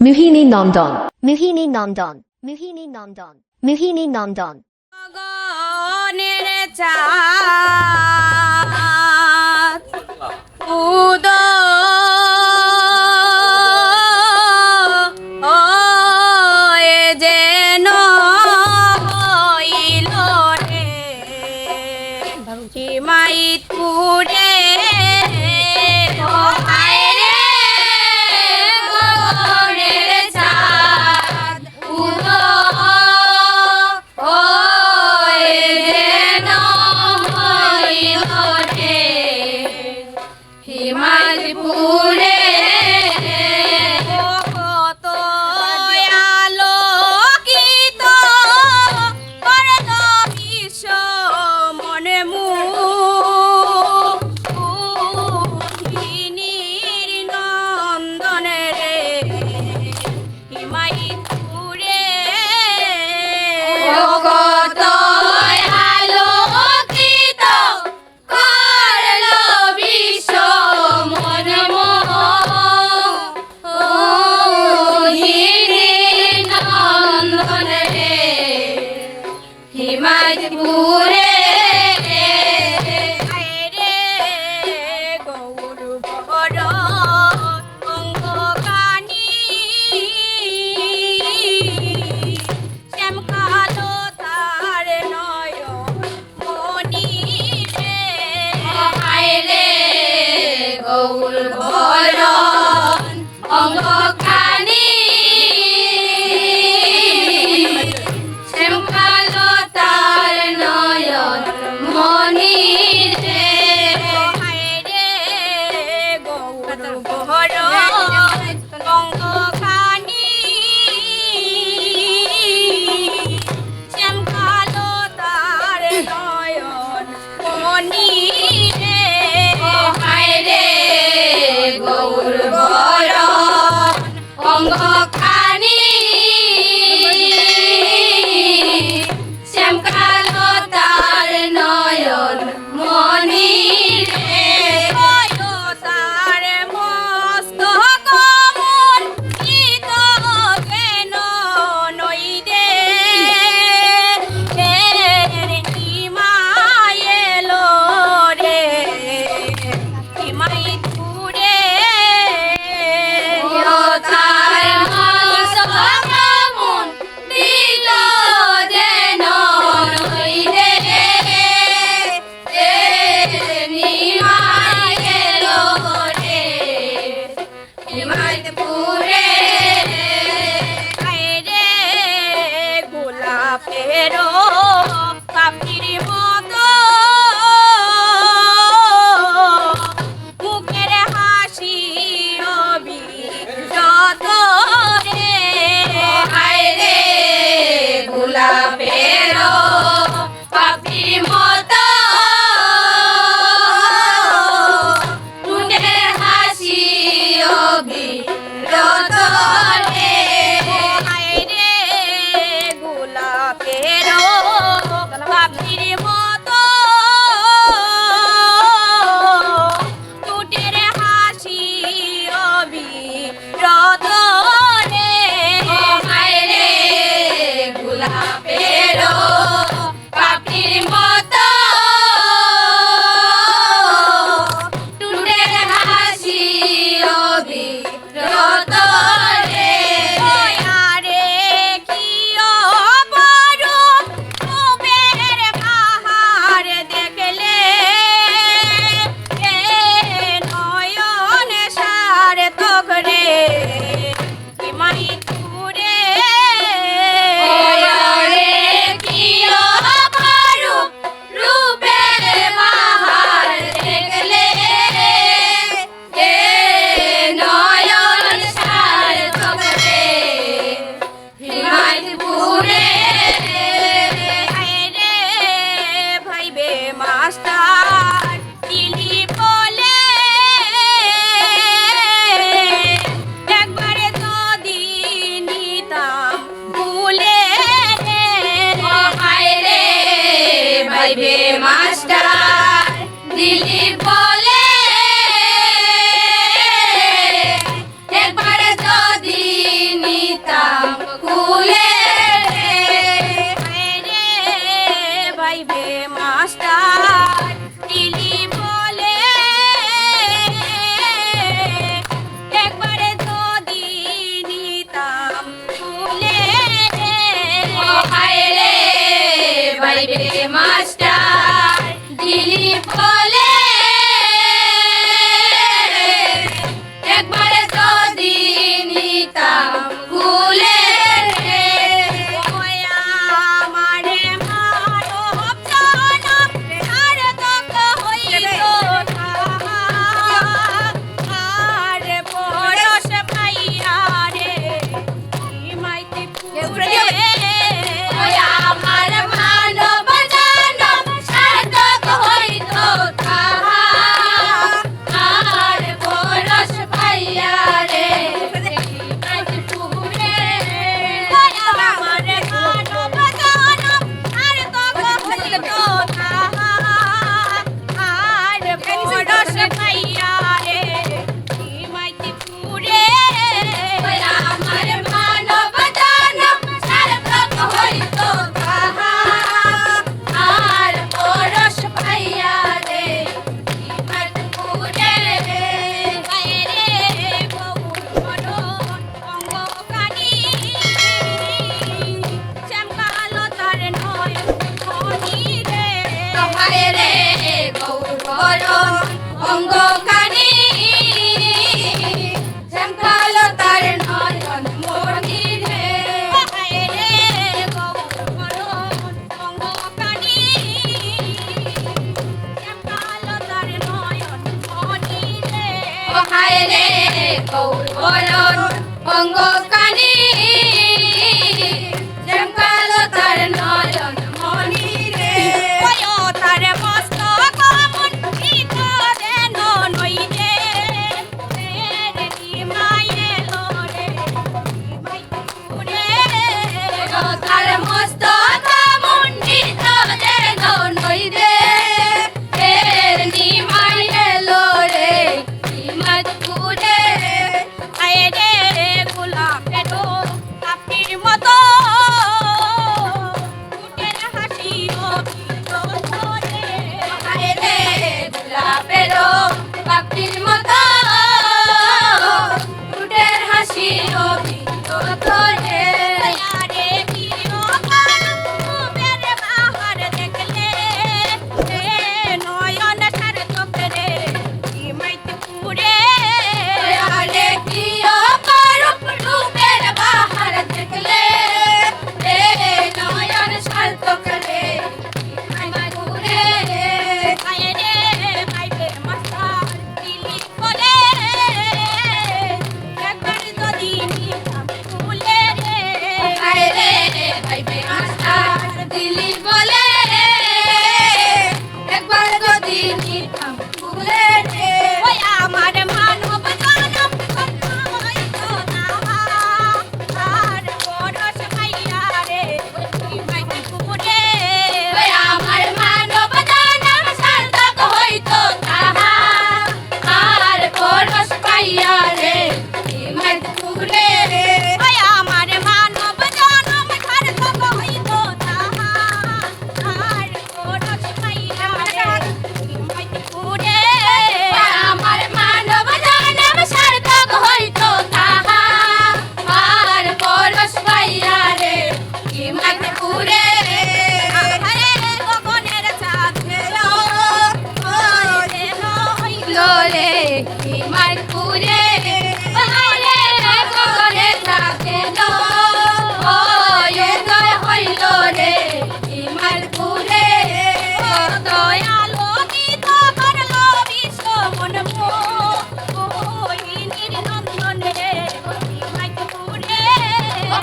মুহিনী নন্দন মুহিনী নন্দন মুহিনী নন্দন মুহিনী নন্দন উদয় বঙ্গ যাইবে মাস্টার। দিলীপ বলে একবার যদি নিতাম কুলে। ভাইবে মাস্টার।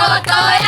Malakai.